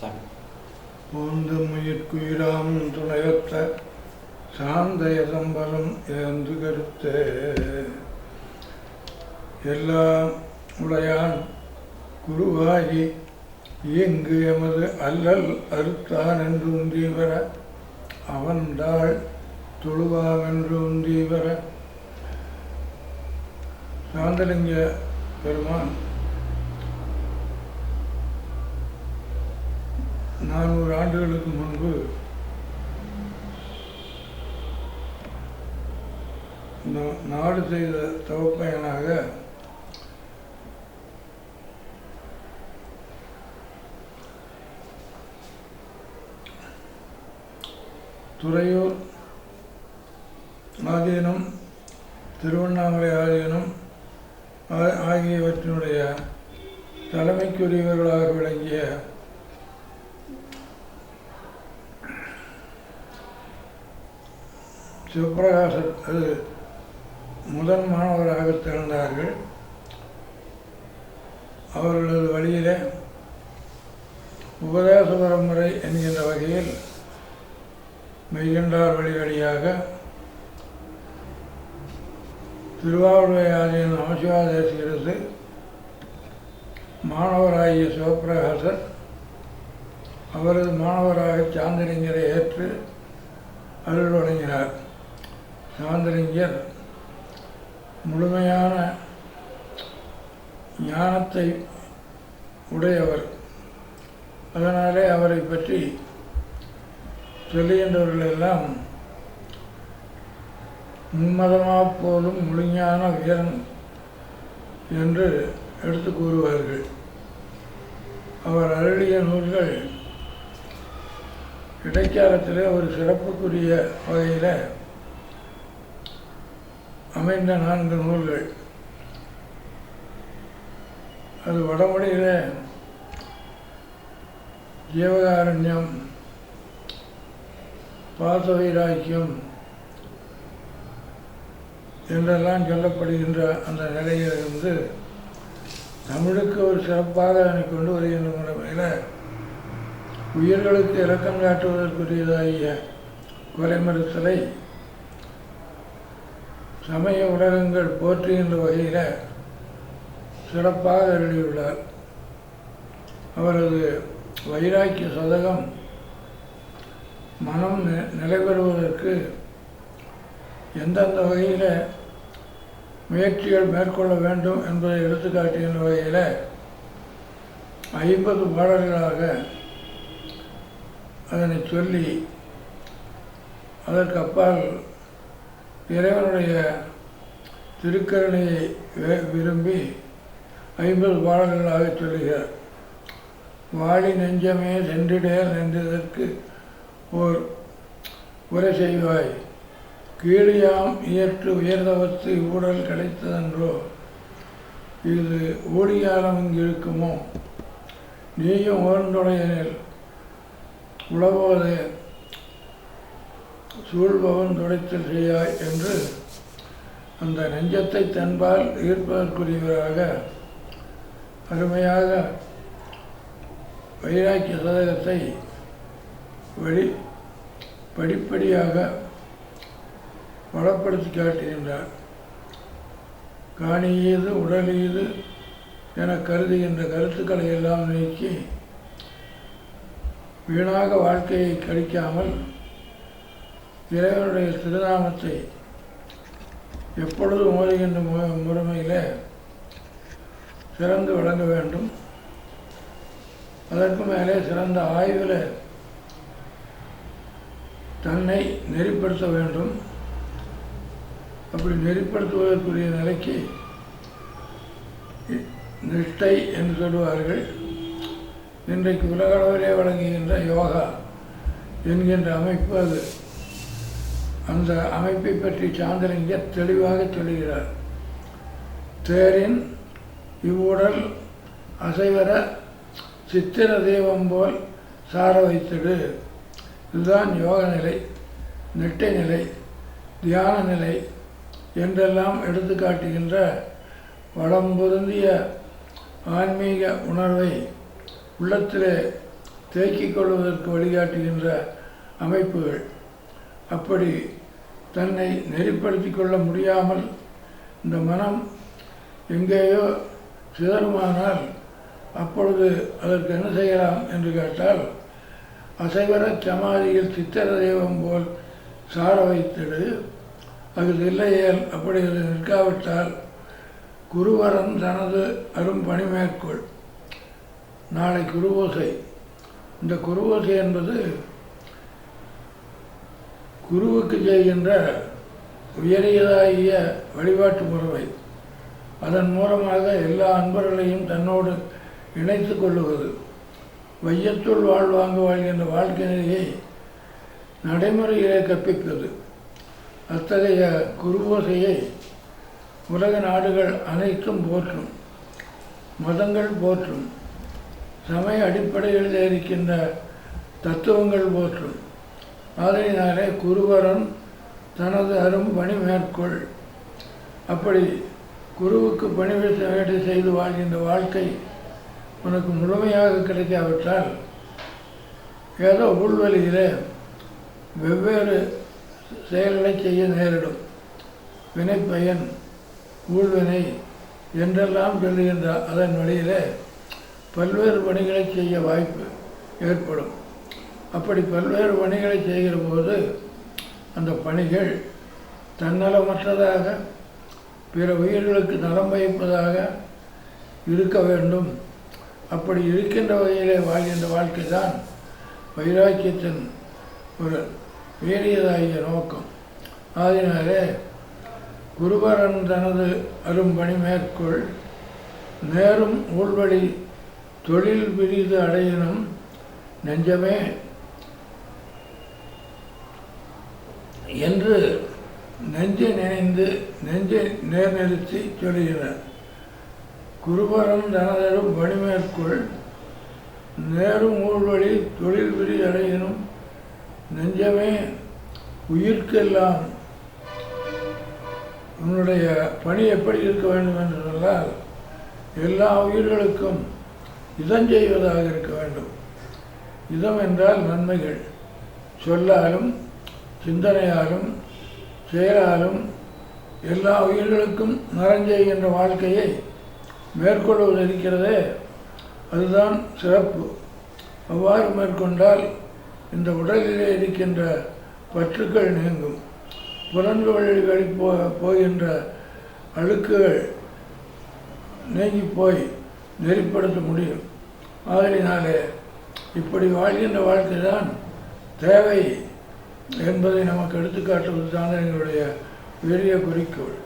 சாமி. பூந்தமுயிர்க்குயிராம் துணையொத்த சாந்தய எதம்பரம் இழந்து கருத்து. எல்லாம் உடையான் குருவாகி இயங்கு எமது அல்லல் அறுத்தான் என்று உந்தீவர அவன்தாள் தொழுவாம் என்று உந்தீவர சாந்தலிங்க பெருமான் நானூறு ஆண்டுகளுக்கு முன்பு நா- நாடு செய்த தவப்பயனாக துறையூர் ஆதீனம் திருவண்ணாமலை ஆதீனம் ஆ- ஆகியவற்றினுடைய தலைமைக்குரியவர்களாக விளங்கிய சிவபிரகாசர் அது முதன் மாணவராக திறந்தார்கள் அவர்களது வழியிலே உபதேச பரம்பரை என்கின்ற வகையில் மெய்கண்டார் வழி வழியாக திருவாவூரை ஆதீன நமசிவாதேசிகிறது மாணவராகிய சிவபிரகாசர் அவரது மாணவராக சாந்தலிங்கரை ஏற்று அருள் வழங்கினார். சாந்தலிங்கர் முழுமையான ஞானத்தை உடையவர். அதனாலே அவரை பற்றி சொல்லுகின்றவர்களெல்லாம் மும்மதமாக போலும் முழுஞான வீரன் என்று எடுத்து கூறுவார்கள். அவர் அருளிய நூல்கள் இடைக்காலத்திலே ஒரு சிறப்புக்குரிய வகையில் அமைந்த நான்கு நூல்கள். அது வடமொழியில் ஜீவகாரண்யம் பாசவைராக்கியம் என்றெல்லாம் சொல்லப்படுகின்ற அந்த நிலையிலிருந்து தமிழுக்கு ஒரு சிறப்பாக அதனை கொண்டு வருகின்ற முறையில் உயிர்களுக்கு இரக்கம் காட்டுவதற்குரியதாகிய குறைமறுத்தலை சமய ஊடகங்கள் போற்றுகின்ற வகையில் சிறப்பாக எழுதியுள்ளார். அவரது வைராக்கிய சதகம் மனம் நி- நிலைபெறுவதற்கு எந்தெந்த வகையில் முயற்சிகள் மேற்கொள்ள வேண்டும் என்பதை எடுத்துக்காட்டுகின்ற வகையில் ஐம்பது பாடல்களாக அதனை சொல்லி அதற்கு அப்பால் இறைவனுடைய திருக்கருணையை விரும்பி ஐம்பது பாடல்களாக சொல்லுகிறார். வாழி நெஞ்சமே சென்றிடேல் நின்றதற்கு ஓர் உரை செய்வாய். கீழியாம் இயற்று உயர்ந்தவத்து ஊடல் கிடைத்ததென்றோ இது ஓடியாலம் இங்கு இருக்குமோ நீயும் ஓர்ந்துடையனில் உழவோது சூழ்பவன் துடைத்தல் செய்யாய் என்று அந்த நெஞ்சத்தை தன்பால் ஈர்ப்பதற்குரியவராக அருமையாக வைராக்கிய சதகத்தை வெளி படிப்படியாக வளப்படுத்தி காட்டுகின்றார். காணியது உடலீது என கருதுகின்ற கருத்துக்களை எல்லாம் நீக்கி வீணாக வாழ்க்கையை கழிக்காமல் இறைவனுடைய திருநாமத்தை எப்பொழுதும் ஓதுகின்ற மு- முறைமையில் சிறந்து விளங்க வேண்டும். அதற்கு மேலே சிறந்த ஆய்வில் தன்னை நெறிப்படுத்த வேண்டும். அப்படி நெறிப்படுத்துவதற்குரிய நிலைக்கு நிஷ்டை என்று சொல்லுவார்கள். இன்றைக்கு உலகளவிலே வழங்குகின்ற யோகா என்கின்ற அமைப்பு அது. அந்த அமைப்பை பற்றி சாந்தலிங்க தெளிவாக சொல்கிறார் தேரின் இவ்வுடல் அசைவர சித்திர தெய்வம் போல் சார வைத்திடு இதுதான் யோக நிலை நெட்டை நிலை தியான நிலை என்றெல்லாம் எடுத்துக்காட்டுகின்ற வளம் பொருந்திய ஆன்மீக உணர்வை உள்ளத்திலே தேக்கிக் கொள்வதற்கு வழிகாட்டுகின்ற அமைப்புகள். அப்படி தன்னை நெறிப்படுத்தி கொள்ள முடியாமல் இந்த மனம் எங்கேயோ சிதறுமானால் அப்பொழுது அதற்கு என்ன செய்யலாம் என்று கேட்டால் அசைவர சமாதியில் சித்திர தெய்வம் போல் சார வைத்திடு. அது இல்லையேல் அப்படி அது நிற்காவிட்டால் குருவரன் தனது அரும் பணி மேற்கொள். நாளை குருவோசை. இந்த குருவோசை என்பது குருவுக்கு செய்கின்ற உயரியதாகிய வழிபாட்டு முறைமை. அதன் மூலமாக எல்லா அன்பர்களையும் தன்னோடு இணைத்து கொள்ளுவது. வையத்துள் வாழ்வாங்க வாழ்கின்ற வாழ்க்கை நிலையை நடைமுறையிலே கற்பிப்பது. அத்தகைய குருவோசையை உலக நாடுகள் அனைத்தும் போற்றும் மதங்கள் போற்றும் சமய அடிப்படையில் இருக்கின்ற தத்துவங்கள் போற்றும் ஆதலினாலே குருவரன் தனது அரும் பணி மேற்கொள். அப்படி குருவுக்கு பணிவை வேலை செய்து வாழ்கின்ற வாழ்க்கை உனக்கு முழுமையாக கிடைக்காவிட்டால் ஏதோ உள்வழியிலே வெவ்வேறு செயல்களை செய்ய நேரிடும். வினைப்பயன் ஊழ்வினை என்றெல்லாம் சொல்லுகின்ற அதன் வழியிலே பல்வேறு பணிகளை செய்ய வாய்ப்பு ஏற்படும். அப்படி பல்வேறு பணிகளை செய்கிற போது அந்த பணிகள் தன்னலமற்றதாக பிற உயிர்களுக்கு நலம் வைப்பதாக இருக்க வேண்டும். அப்படி இருக்கின்ற வகையிலே வாழ்கின்ற வாழ்க்கை தான் வைராக்கியத்தின் ஒரு வேறியதாகிய நோக்கம். ஆதினாலே குருபரன் தனது அரும்பணி மேற்கொள் நேரும் ஊழ்வழி தொழில் பிரிது அடையினும் நெஞ்சமே என்று நெஞ்சை நினைந்து நெஞ்சை நேர்நிறுத்தி சொல்கிறார். குருபரம் தனதரும் பணிமேற்குள் நேரும் ஊழ்வழி தொழில் விரி அடையினும் நெஞ்சமே உயிர்க்கெல்லாம். உன்னுடைய பணி எப்படி இருக்க வேண்டும் என்று சொன்னால் எல்லா உயிர்களுக்கும் இதம் செய்வதாக இருக்க வேண்டும். இதம் என்றால் நன்மைகள். சொல்லாலும் சிந்தனையாலும் செயலாலும் எல்லா உயிர்களுக்கும் நலஞ்செய்கின்ற வாழ்க்கையை மேற்கொள்வது இருக்கிறதே அதுதான் சிறப்பு. அவ்வாறு மேற்கொண்டால் இந்த உடலிலே இருக்கின்ற பற்றுக்கள் நீங்கும். புலன்கள் வழிகளை போ போகின்ற அழுக்குகள் நீங்கி போய் நெறிப்படுத்த முடியும். ஆதலினாலே இப்படி வாழ்கின்ற வாழ்க்கை தான் தேவை. என்பதை நமக்கு எடுத்துக்காட்டுவது தான் எங்களுடைய பெரிய குறிக்கோள்.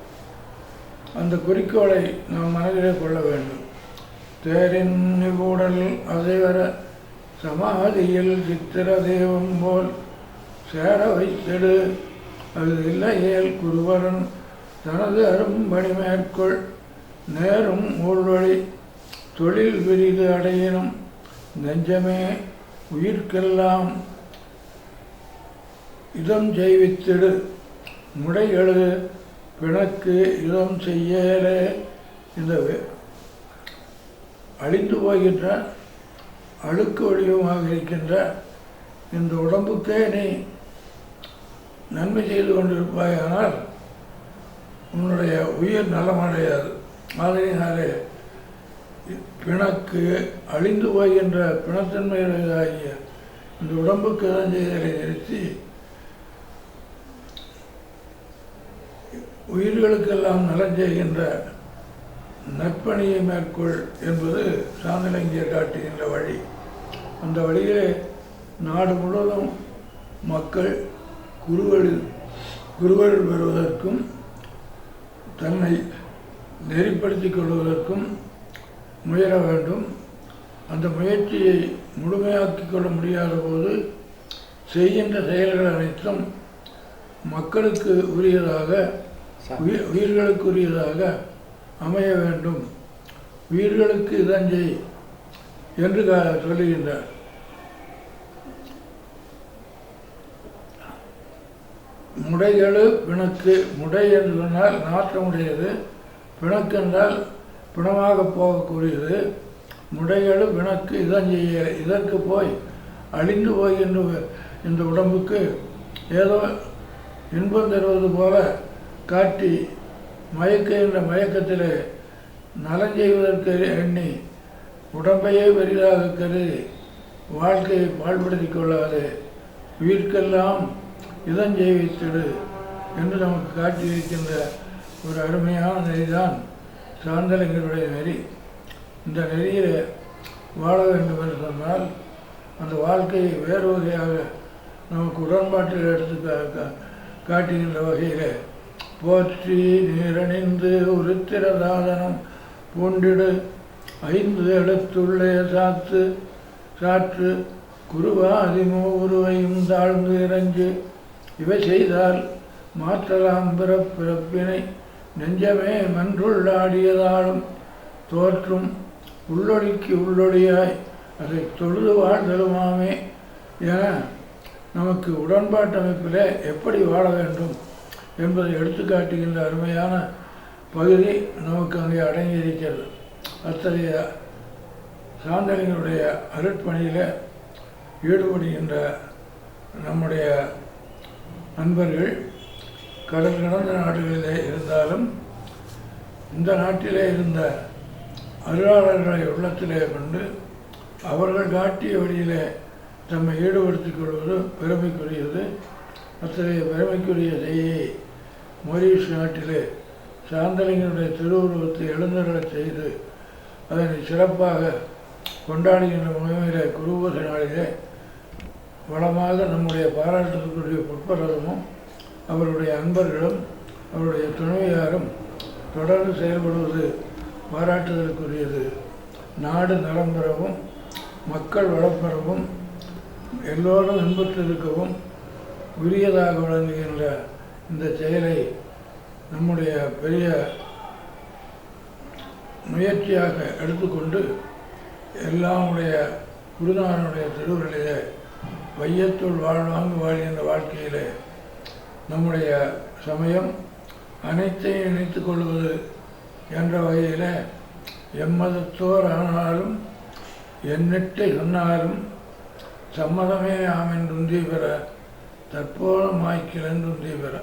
அந்த குறிக்கோளை நாம் மனதிலே கொள்ள வேண்டும். தேரின் நிகூடல் அதைவர சமாதியில் சித்திர தெய்வம் போல் சேர வைத்திடு. அது இல்லையேல் குருவரன் தனது அரும்பணி மேற்கொள். நேரும் ஊழ்வழி தொழில் விரிது அடையினும் நெஞ்சமே உயிர்க்கெல்லாம் இதம் செய்வித்திடு முடைகளு பிணக்கு இதம் செய்யலே இந்த அழிந்து போகின்ற அழுக்கு வடிவமாக இருக்கின்ற இந்த உடம்புக்கே நீ நன்மை செய்து கொண்டிருப்பாயானால் உன்னுடைய உயிர் நலமடையாது. ஆதலினாலே பிணக்கு அழிந்து போகின்ற பிணத்தன்மையுடையதாகிய இந்த உடம்புக்கு தான் செய்தலை நிறுத்தி உயிர்களுக்கெல்லாம் நலம் செய்கின்ற நற்பணியை மேற்கொள் என்பது சாந்தலிங்கர் காட்டுகின்ற வழி. அந்த வழியிலே நாடு முழுவதும் மக்கள் குருவழில் குருவழில் பெறுவதற்கும் தன்னை நெறிப்படுத்திக் கொள்வதற்கும் முயல வேண்டும். அந்த முயற்சியை முழுமையாக்கிக் கொள்ள முடியாத போது செய்கின்ற செயல்கள் அனைத்தும் மக்களுக்கு உரியதாக உயிர்களுக்குரியதாக அமைய வேண்டும். உயிர்களுக்கு இதஞ்சை என்று சொல்லுகின்றார். முடைகளு பிணக்கு. முடை என்று சொன்னால் நாற்றமுடையது. பிணக்கு என்றால் பிணமாக போகக்கூடியது. முடைகளு பிணக்கு இதஞ்செய்ய இதற்கு போய் அழிந்து போகின்ற இந்த உடம்புக்கு ஏதோ இன்பம் தருவது போல காட்டி மயக்குகின்ற மயக்கத்தில் நலம் செய்வதற்கு எண்ணி உடம்பையே பெரிதாக கருதி வாழ்க்கையை பாழ்படுத்திக் கொள்ளாது. உயிர்க்கெல்லாம் இதம் செய்வித்திடு என்று நமக்கு காட்டியிருக்கின்ற ஒரு அருமையான நெறிதான் சாந்தலிங்களுடைய நெறி. இந்த நெறியில் வாழ வேண்டும் என்று சொன்னால் அந்த வாழ்க்கையை வேறு வகையாக நமக்கு உடன்பாட்டில் எடுத்து கா- காட்டுகின்ற வகையில் போற்றி நீரணிந்து உருத்திர சாதனம் பூண்டிடு ஐந்து எழுத்துள்ளே சாத்து சாற்று குருவாதிமோ உருவையும் தாழ்ந்து இறஞ்சு. இவை செய்தால் மாற்றலாம் பிறப்பிறப்பினை நெஞ்சமே மன்றுள்ளாடியதாலும் தோற்றும் உள்ளொளிக்கு உள்ளொளியாய் அதை தொழுது வாழ்தலுமாமே என நமக்கு உடன்பாட்டமைப்பில் எப்படி வாழ வேண்டும்? என்பதை எடுத்துக்காட்டுகின்ற அருமையான பகுதி நமக்கு அங்கே அடங்கியிருக்கிறது. அத்தகைய சாந்தலிங்களுடைய அருட்பணியில் ஈடுபடுகின்ற நம்முடைய நண்பர்கள் கடல் கடந்த நாடுகளிலே இருந்தாலும் இந்த நாட்டிலே இருந்த அருளாளர்களை உள்ளத்திலே கொண்டு அவர்கள் காட்டிய வழியிலே தம்மை ஈடுபடுத்திக் கொள்வது பெருமைக்குரியது. அத்தகைய பெருமைக்குரிய செய்தியை மொரீஷ் நாட்டிலே சாந்தலிங்கனுடைய திருவுருவத்தை எழுந்தருளச் செய்து அதனை சிறப்பாக கொண்டாடுகின்ற முகமையிலே குருபூச நாளிலே வளமாக நம்முடைய பாராட்டுக்குரிய புட்பரதமும் அவருடைய அன்பர்களும் அவருடைய துணைவியாரும் தொடர்ந்து செயல்படுவது பாராட்டுதலுக்குரியது. நாடு நலம் பெறவும் மக்கள் வளம் பெறவும் எல்லோரும் இன்பத்திருக்கவும் உரியதாக வழங்குகின்ற இந்த செயலை நம்முடைய பெரிய முயற்சியாக எடுத்துக்கொண்டு எல்லாமுடைய குருநாதனுடைய திருவுருளிலே வையத்துள் வாழ்வாங்கு வாழ்கின்ற வாழ்க்கையிலே நம்முடைய சமயம் அனைத்தையும் இணைத்து கொள்வது என்ற வகையில் எம்மதத்தோர் ஆனாலும் என்னிட்டு சொன்னாலும் சம்மதமே ஆமென்றுந்தி பெற தற்போலமாய் கிளந்தும் தீவிர